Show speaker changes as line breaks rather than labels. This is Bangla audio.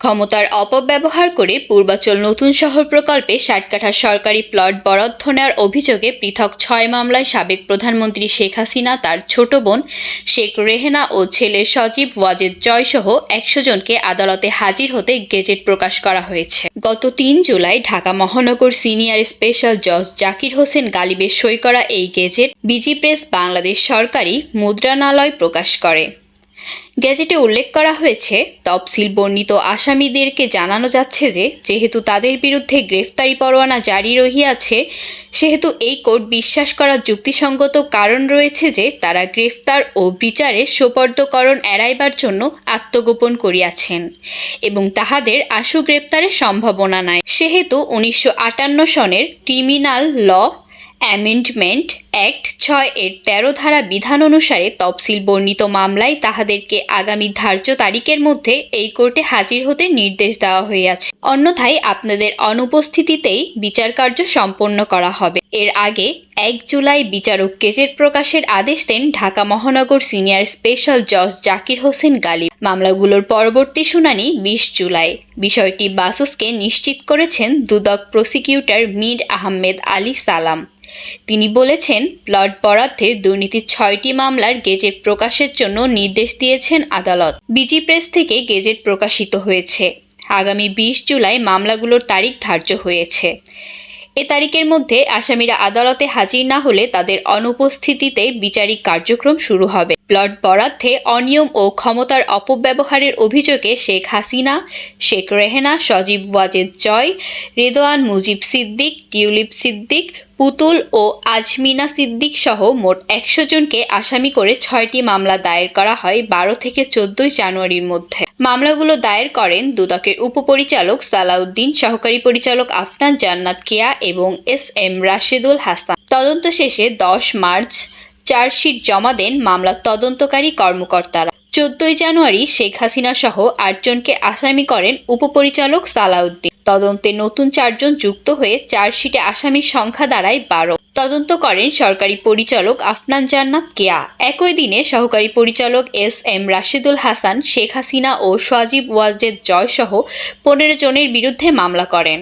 ক্ষমতার অপব্যবহার করে পূর্বাচল নতুন শহর প্রকল্পে ষাট কাঠা সরকারি প্লট বরাদ্দ নেওয়ার অভিযোগে পৃথক ছয় মামলায় সাবেক প্রধানমন্ত্রী শেখ হাসিনা, তার ছোট বোন শেখ রেহেনা ও ছেলে সজীব ওয়াজেদ জয়সহ একশো জনকে আদালতে হাজির হতে গেজেট প্রকাশ করা হয়েছে। গত তিন জুলাই ঢাকা মহানগর সিনিয়র স্পেশাল জজ জাকির হোসেন গালিবের সই করা এই গেজেট বিজি প্রেস বাংলাদেশ সরকারি মুদ্রণালয় প্রকাশ করে। গেজেটে উল্লেখ করা হয়েছে, তফসিল বর্ণিত আসামিদেরকে জানানো যাচ্ছে যে, যেহেতু তাদের বিরুদ্ধে গ্রেফতারি পরোয়ানা জারি রহিয়াছে, সেহেতু এই কোর্ট বিশ্বাস করার যুক্তিসঙ্গত কারণ রয়েছে যে, তারা গ্রেফতার ও বিচারে সোপর্দকরণ এড়াইবার জন্য আত্মগোপন করিয়াছেন এবং তাহাদের আশু গ্রেপ্তারের সম্ভাবনা নাই। সেহেতু উনিশশো আটান্ন সনের ক্রিমিনাল ল অ্যামেন্ডমেন্ট অ্যাক্ট ছয় এর তেরো ধারা বিধান অনুসারে তফসিল বর্ণিত মামলায় তাহাদেরকে আগামী ধার্য তারিখের মধ্যে এই কোর্টে হাজির হতে নির্দেশ দেওয়া হইয়াছে। অন্যথায় আপনাদের অনুপস্থিতিতেই বিচার কার্য সম্পন্ন করা হবে। এর আগে এক জুলাই বিচারক কেজের প্রকাশের আদেশ দেন ঢাকা মহানগর সিনিয়র স্পেশাল জজ জাকির হোসেন গালি মামলাগুলোর পরবর্তী শুনানি বিশ জুলাই। বিষয়টি বাসুসকে নিশ্চিত করেছেন দুদক প্রসিকিউটর মীর আহমেদ আলী সালাম। তিনি বলেছেন প্লট বরাদ্দে দুর্নীতির ছয়টি মামলার গেজেট প্রকাশের জন্য নির্দেশ দিয়েছেন আদালত। বিজি প্রেস থেকে গেজেট প্রকাশিত হয়েছে। আগামী বিশ জুলাই মামলাগুলোর তারিখ ধার্য হয়েছে। এ তারিখের মধ্যে আসামিরা আদালতে হাজির না হলে তাদের অনুপস্থিতিতে বিচারিক কার্যক্রম শুরু হবে। প্লট বরাদ্দে অনিয়ম ও ক্ষমতার অপব্যবহারের অভিযোগে শেখ হাসিনা, শেখ রেহেনা, সজীব ওয়াজেদ জয় রেদোয়ান মুজিব সিদ্দিক, টিউলিপ সিদ্দিক, পুতুল ও আজমিনা সিদ্দিক সহ মোট একশো জনকে আসামি করে ছয়টি মামলা দায়ের করা হয় বারো থেকে চোদ্দই জানুয়ারির মধ্যে। মামলাগুলো দায়ের করেন দুদকের উপপরিচালক সালাউদ্দিন, সহকারী পরিচালক আফনান জান্নাত কেয়া এবং এস এম রাশেদুল হাসান। তদন্ত শেষে দশ মার্চ চার্জশিট জমা দেন মামলার তদন্তকারী কর্মকর্তারা। চোদ্দই জানুয়ারি শেখ হাসিনা সহ আটজনকে আসামি করেন উপপরিচালক সালাউদ্দিন। তদন্তে নতুন চারজন যুক্ত হয়ে চার্জশিটে আসামির সংখ্যা দাঁড়ায় বারো। তদন্ত করেন সরকারি পরিচালক আফনান জান্নাত কেয়া। একই দিনে সহকারী পরিচালক এস এম রাশিদুল হাসান, শেখ হাসিনা ও সজীব ওয়াজেদ জয় সহ পনেরো জনের বিরুদ্ধে মামলা করেন।